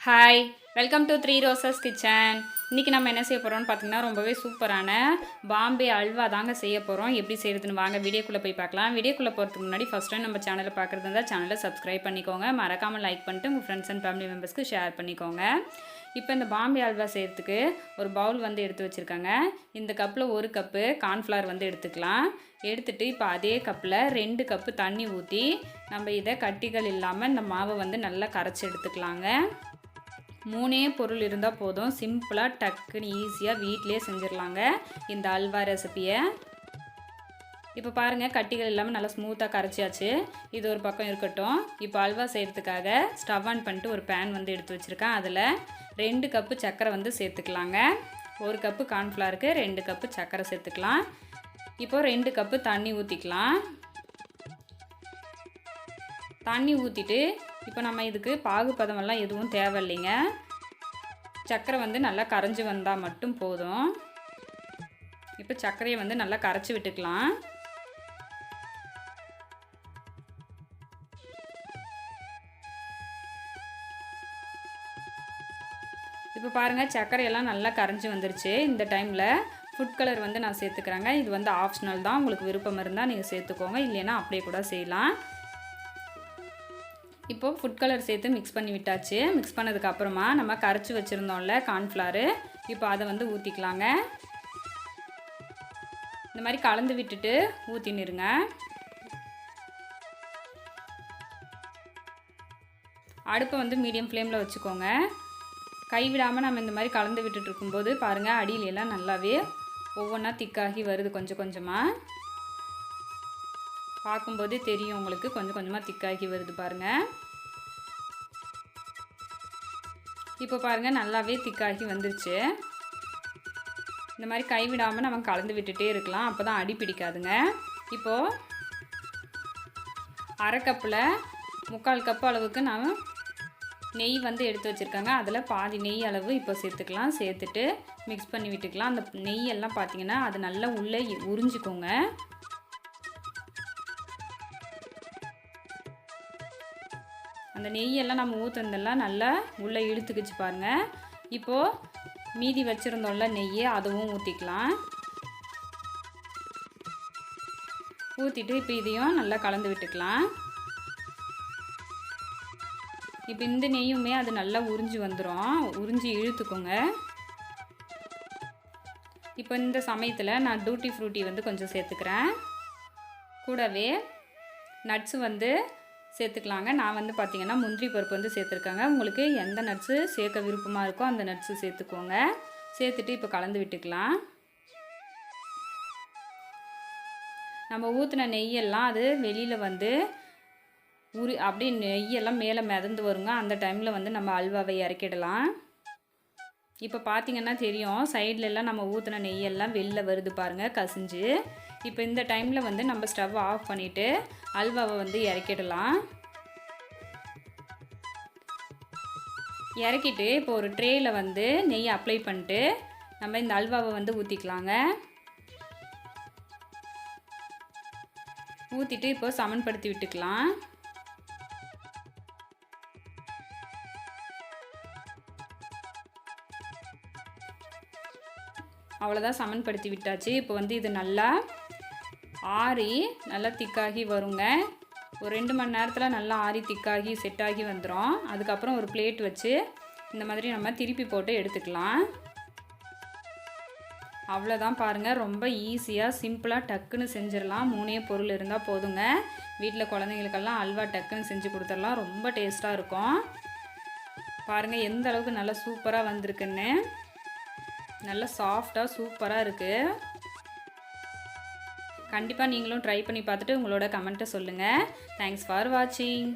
Hi welcome to Three Roses kitchen இன்றைக்கி நம்ம என்ன செய்ய போகிறோம்னு பார்த்தீங்கன்னா ரொம்பவே சூப்பரான பாம்பே அல்வா தாங்க செய்ய போகிறோம் எப்படி செய்கிறதுன்னு வாங்க வீடியோக்குள்ளே போய் பார்க்கலாம் வீடியோக்குள்ளே போகிறதுக்கு முன்னாடி ஃபஸ்ட் டைம் நம்ம சேனலை பார்க்குறது இருந்தால் சேனலை சப்ஸ்கிரைப் பண்ணிக்கோங்க. மறக்காமல் லைக் பண்ணிட்டு உங்கள் ஃப்ரெண்ட்ஸ் அண்ட் ஃபேமிலி மெம்பர்ஸ்க்கு ஷேர் பண்ணிக்கோங்க. இப்போ இந்த பாம்பே அல்வா செய்கிறதுக்கு ஒரு பவுல் வந்து எடுத்து வச்சுருக்காங்க. இந்த கப்பில் ஒரு கப்பு கார்ன்ஃப்ளவர் வந்து எடுத்துக்கலாம். எடுத்துகிட்டு இப்போ அதே கப்பில் ரெண்டு கப்பு தண்ணி ஊற்றி நம்ம இதை கட்டிகள் இல்லாமல் இந்த மாவை வந்து நல்லா கரைச்சி எடுத்துக்கலாங்க. மூணே பொருள் இருந்தால் போதும். சிம்பிளாக டக்குன்னு ஈஸியாக வீட்டிலே செஞ்சிடலாங்க. இந்த அல்வா ரெசிப்பியை இப்போ பாருங்கள் கட்டிகள் இல்லாமல் நல்லா ஸ்மூத்தாக கரைச்சியாச்சு இது ஒரு பக்கம் இருக்கட்டும். இப்போ அல்வா செய்கிறதுக்காக ஸ்டவ் ஆன் பண்ணிட்டு ஒரு பேன் வந்து எடுத்து வச்சுருக்கேன். அதில் ரெண்டு கப்பு சர்க்கரை வந்து சேர்த்துக்கலாங்க. ஒரு கப்பு கார்ன்ஃப்ளவருக்கு ரெண்டு கப்பு சர்க்கரை சேர்த்துக்கலாம். இப்போ ரெண்டு கப்பு தண்ணி ஊற்றிக்கலாம் தண்ணி ஊற்றிட்டு இப்போ நம்ம இதுக்கு பாகுபதமெல்லாம் எதுவும் தேவையில்லைங்க. சர்க்கரை வந்து நல்லா கரைஞ்சி வந்தால் மட்டும் போதும். இப்போ சர்க்கரையை வந்து நல்லா கரைச்சி விட்டுக்கலாம். இப்போ பாருங்கள் சர்க்கரையெல்லாம் நல்லா கரைஞ்சி வந்துருச்சு. இந்த டைமில் ஃபுட் கலர் வந்து நான் சேர்த்துக்கிறேங்க. இது வந்து ஆப்ஷனல் தான். உங்களுக்கு விருப்பம் இருந்தால் நீங்கள் சேர்த்துக்கோங்க. இல்லைன்னா அப்படியே கூட செய்யலாம். இப்போது ஃபுட் கலர் சேர்த்து மிக்ஸ் பண்ணி விட்டாச்சு. மிக்ஸ் பண்ணதுக்கப்புறமா நம்ம கரைச்சி வச்சுருந்தோம்ல கார்ன்ஃப்ளாரு இப்போ அதை வந்து ஊற்றிக்கலாங்க இந்த மாதிரி கலந்து விட்டுட்டு ஊற்றினிருங்க அடுப்பை வந்து மீடியம் ஃப்ளேமில் வச்சுக்கோங்க. கைவிடாமல் நம்ம இந்த மாதிரி கலந்து விட்டுட்டு இருக்கும்போது பாருங்கள் அடியிலெல்லாம் நல்லாவே ஒவ்வொன்றா திக்காகி வருது கொஞ்சம் கொஞ்சமாக பார்க்கும்போதே தெரியும் உங்களுக்கு. கொஞ்சம் கொஞ்சமாக திக்காகி வருது பாருங்கள் இப்போ பாருங்கள் நல்லாவே திக்காகி வந்துருச்சு. இந்த மாதிரி கைவிடாமல் நம்ம கலந்து விட்டுட்டே இருக்கலாம். அப்போ தான் அடி பிடிக்காதுங்க. இப்போது அரை கப்பில் முக்கால் கப் அளவுக்கு நான் நெய் வந்து எடுத்து வச்சுருக்காங்க. அதில் பாதி நெய் அளவு இப்போ சேர்த்துக்கலாம். சேர்த்துட்டு மிக்ஸ் பண்ணி விட்டுக்கலாம். அந்த நெய்யெல்லாம் பார்த்தீங்கன்னா அது நல்லா உள்ளே உறிஞ்சிக்கோங்க. அந்த நெய்யெல்லாம் நம்ம ஊற்றுனதெல்லாம் நல்லா உள்ளே இழுத்துக்கிச்சு பாருங்கள் இப்போது மீதி வச்சுருந்தோம்ல நெய்யை அதுவும் ஊற்றிக்கலாம் ஊற்றிட்டு இப்போ இதையும் நல்லா கலந்து விட்டுக்கலாம். இப்போ இந்த நெய்யுமே அது நல்லா உறிஞ்சி வந்துடும் உறிஞ்சி இழுத்துக்கோங்க. இப்போ இந்த சமயத்தில் நான் டூட்டி ஃப்ரூட்டி வந்து கொஞ்சம் சேர்த்துக்கிறேன். கூடவே நட்ஸு வந்து சேர்த்துக்கலாங்க. நான் வந்து பார்த்திங்கன்னா முந்திரி பருப்பு வந்து சேர்த்துருக்காங்க. உங்களுக்கு எந்த நட்ஸு சேர்க்க விருப்பமாக இருக்கோ அந்த நட்ஸு சேர்த்துக்கோங்க. சேர்த்துட்டு இப்போ கலந்து விட்டுக்கலாம். நம்ம ஊற்றின நெய்யெல்லாம் அது வெளியில் வந்து உரி அப்படியே நெய்யெல்லாம் மேலே மிதந்து வருங்க. அந்த டைமில் வந்து நம்ம அல்வாவை இறக்கிடலாம். இப்போ பார்த்திங்கன்னா தெரியும் சைட்லெல்லாம் நம்ம ஊற்றின நெய்யெல்லாம் வெளில வருது பாருங்கள் கசிஞ்சு. இப்போ இந்த டைமில் வந்து நம்ம ஸ்டவ் ஆஃப் பண்ணிவிட்டு அல்வாவை வந்து இறக்கிடலாம். இறக்கிட்டு இப்போ ஒரு ட்ரேயில் வந்து நெய் அப்ளை பண்ணிட்டு நம்ம இந்த அல்வாவை வந்து ஊற்றிக்கலாங்க ஊற்றிட்டு இப்போ சமன்படுத்தி விட்டுக்கலாம். அவ்வளோதான் சமன்படுத்தி விட்டாச்சு. இப்போ வந்து இது நல்லா ஆறி நல்லா திக்காகி வருங்க. ஒரு ரெண்டு மணி நேரத்தில் நல்லா ஆறி திக்காகி செட்டாகி வந்துடும் அதுக்கப்புறம் ஒரு பிளேட் வச்சு இந்த மாதிரி நம்ம திருப்பி போட்டு எடுத்துக்கலாம். அவ்வளோதான் பாருங்கள் ரொம்ப ஈஸியாக சிம்பிளாக டக்குன்னு செஞ்சிடலாம். மூணே பொருள் இருந்தால் போதுங்க. வீட்டில் குழந்தைங்களுக்கெல்லாம் அல்வா டக்குன்னு செஞ்சு கொடுத்துடலாம். ரொம்ப டேஸ்ட்டாக இருக்கும். பாருங்கள் எந்த அளவுக்கு நல்லா சூப்பராக வந்திருக்குன்னு. நல்லா சாஃப்டாக சூப்பராக இருக்குது கண்டிப்பாக நீங்களும் ட்ரை பண்ணி பார்த்துட்டு உங்களோட கமெண்ட்டை சொல்லுங்கள் தேங்க்ஸ் ஃபார் வாட்சிங்